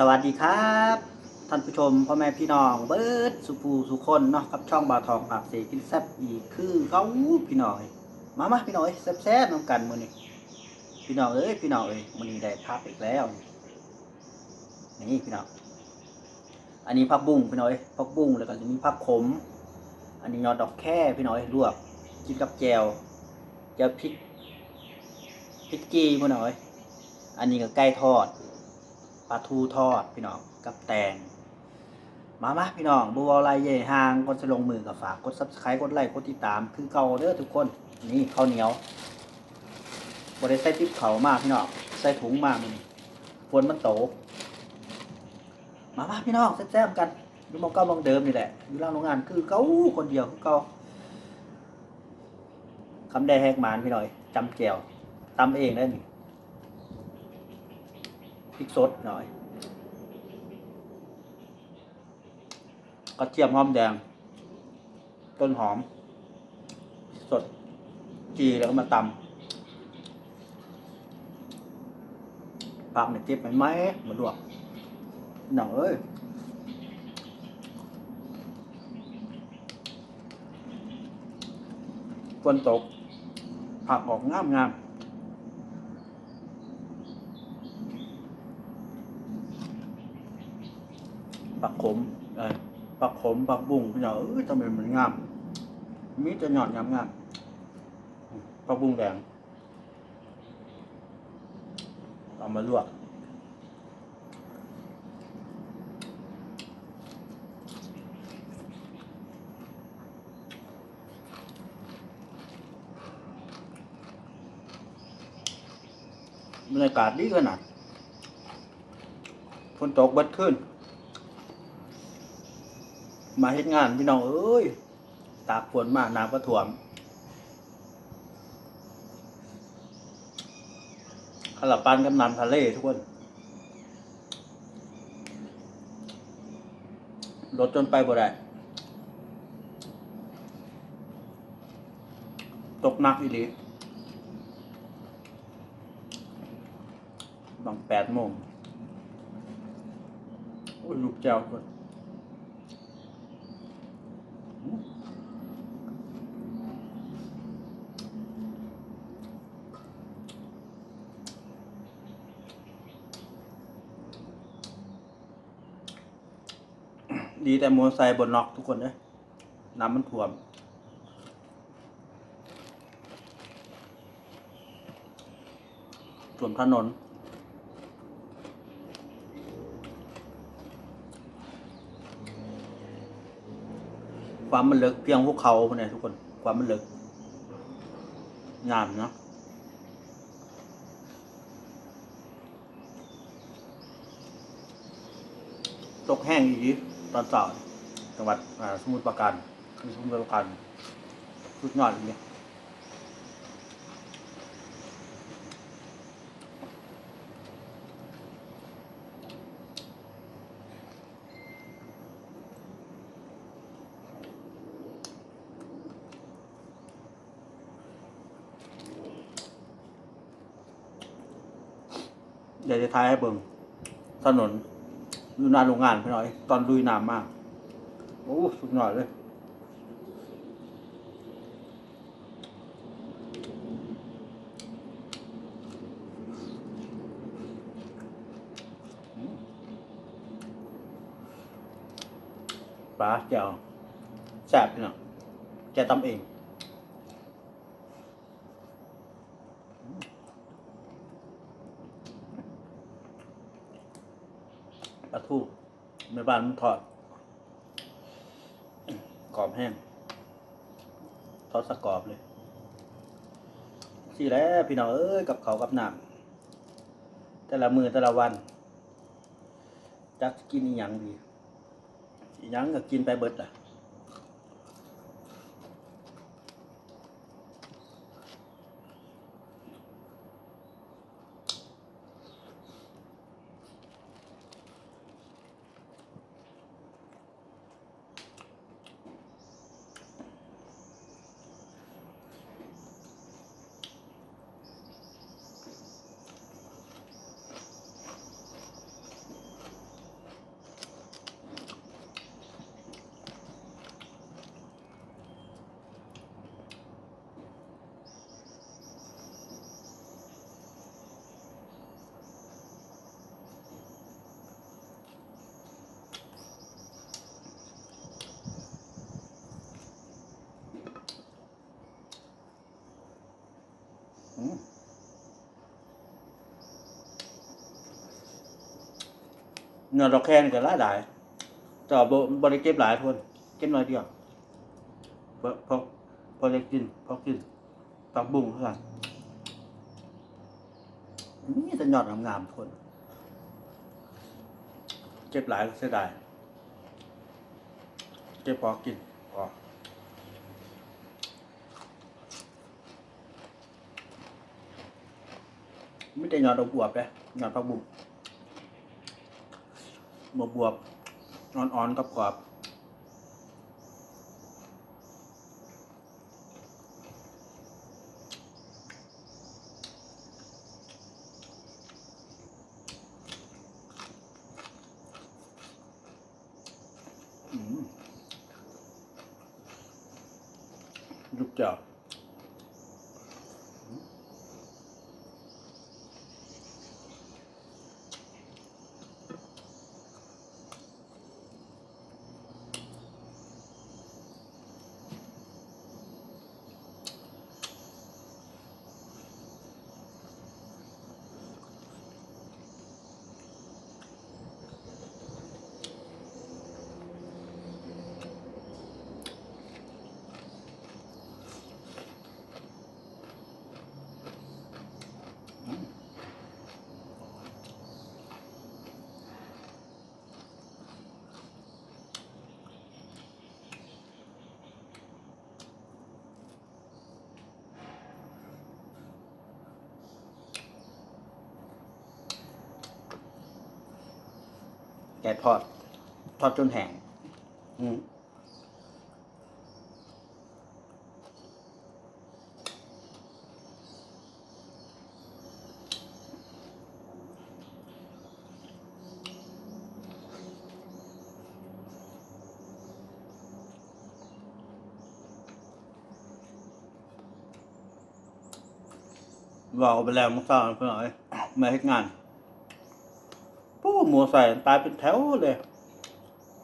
สวัสดีครับ ท่านผู้ชมพ่อแม่พี่น้องเบิร์ดสุภูสุคนเนาะกับช่องบาทองปากเสกินแซบอีกคือเขาพี่น้อยมามาพี่น้อยแซ่บๆน้ำกันมือนี้พี่น้องเอ้ยพี่น้องเอ้ยมือนี้ได้พักอีกแล้วนี่พี่น้องอันนี้ผักบุ้งพี่น้อยผักบุ้งแล้วก็จะมีผักขม อันนี้ยอดดอกแค่พี่น้อยลวกกินกับแจวแจวพริกพริกจีพี่น้อย อันนี้ก็ไก่ทอด ปลาทูทอดพี่น้องกับแตงมามาพี่น้องบัวลายใหญ่ห่างกดจะลงมือกับฝากกดซับสไครต์กดไลค์กดติดตามคือเก่าเด้อทุกคนนี่ข้าวเหนียวบริใส่ติ๊บเขามากพี่น้องใส่ถุงมากมันฝนมันตกมามาพี่น้องแซ่บๆกันอยู่มองเก้ามองเดิมนี่แหละอยู่ร่างโรงงานคือเก้าคนเดียวคือเก้าคำแดงแหกหมานพี่น้อยจำแจวตำเองได้นี่ พริกสดหน่อย กระเทียมหอมแดง ต้นหอม สด จีแล้วก็มาตำปากเนี่ยเจ็บไหมไหมเหมือนดวกหนังเอ้ยฝนตกผักออกงามงามๆ ปักขมเอ้ปักขมปักบุ้งพี่น้องเอ้ยทำไมมันงาม มีแต่หยอดงามงามปักบุ้งแดงเอามาลวกบรรยากาศดีขนาดฝนตกเบิดขึ้น มาเฮ็ดงานพี่น้องเอ้ย ตากฝนมาน้ำก็ท่วมขลับปานกับน้ำทะเลทุกคน รถจนไปบ่ได้ตกหนักอีหลีบางแปดโมง โอ้ยลูกแจ้วคน ดีแต่มอเตอร์ไซค์บนน็อกทุกคนเลยน้ำมันท่วมท่วมถนน ความมันเลึกเพียงพวกเขาเนี่ยทุกคน ความมันเลึกงามเนาะตกแห้งอีก ตอนเช้าจังหวัดสมุทรปราการคือสมุทรปราการสุดยอดเลยเนี่ยเดี๋ยวจะทายให้เบิ่งถนน อยู่น้าโรงงานพี่น้อย ตอนลุยน้ำมาก โอ้สุดยอดเลยปลาแจ่วแซ่บพี่น้องแกตำเอง ลาทูแม่บ้านมันทอดกรอบแห้ง ทอดสกรอบเลยสิแล้วพี่น้องเอ้ยกับเขากับน้ำแต่ละมือแต่ละวันจักกินอีหยังดีอีหยังก็กินไปเบิดอะ เงินเราแค่นก็หลายหลายแต่ว่าบ่บริเก็บหลายทุกคนเก็บน้อยเดียวพราะเพราะพอจะกินพอกินปักบุ้งเท่านั้นนี่จะยอดงามๆทุกคนเก็บหลายก็เสียดายเก็บพอกินพอไม่ได้ยอดเอาบวบเลยยอดผักบุ้ง บวบบวบอ่อนๆกับกรอบอืมลูกจ้า กะทอด ทอดจนแห้งอืมว่าเอาไปแล้วมุกซ่าเพื่อนเอ้ยมาเฮ็ดงานปู้ หมัวใส่ตายเป็นแถวเลย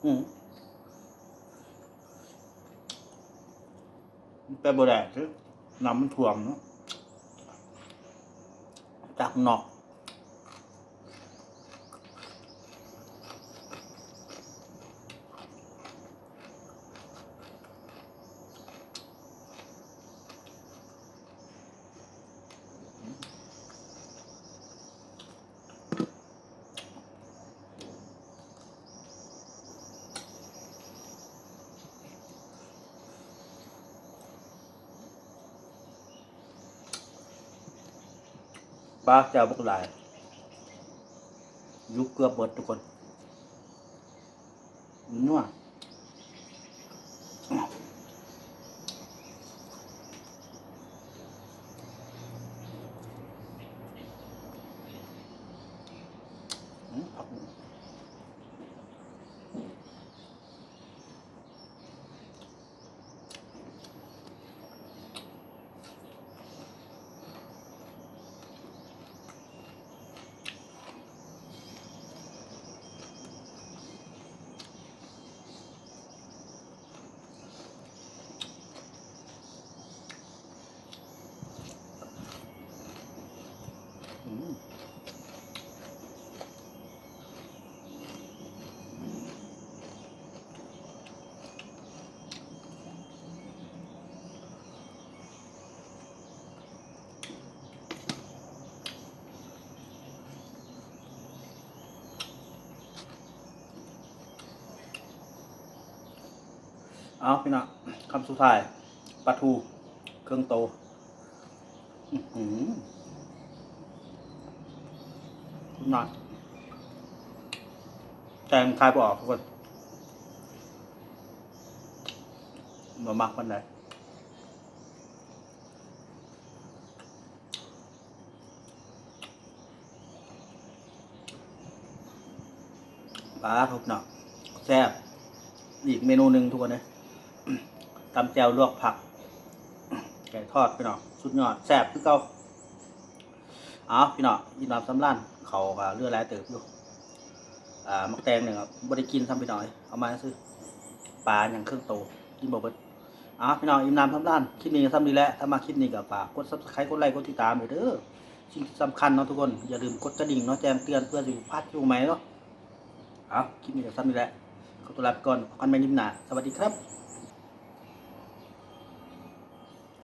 อืมไปบ่ได้คือน้ำมันท่วมเนาะจากนอก ปลาเจ้าบุกหลายยุกเกือบหมดทุกคน เอาพี่น้องคำสุดท้ายปลาทูเครื่องโตอื้อหือหนักแตงคายบออกทุกคนมามักมันไหนปลาทุกเนาะแซ่บอีกเมนูหนึ่งทุกคนเลย ตำแจวลวกผัก ไก่ทอดพี่น้องสุดยอดแซ่บคือเก่าเอาพี่น้องยินดีสำลันเขาก็เลือดหลเติบอยู่อ่ามักแตงเนี่ยครับบริกินทำไปหน่อย เอามาซื้อปลาอย่างเครื่องโตกินบ่เบิดเอาพี่น้องอิ่มน้ำสำลันคลิปนี้ทำดีแล้วถ้ามาคลิปนี้ก็ฝากกดซับสไครต์กดไลค์กดติดตามด้วยเด้อสิ่งสำคัญเนาะทุกคน อย่าลืมกดกระดิ่งเนาะแจ้งเตือนเพื่อสิพลาดอยู่ไหมเนาะเอาคลิปนี้ก็สั้นนี่แหละขอตัวลาไปก่อนพบกันใหม่คลิปหนาสวัสดีครับ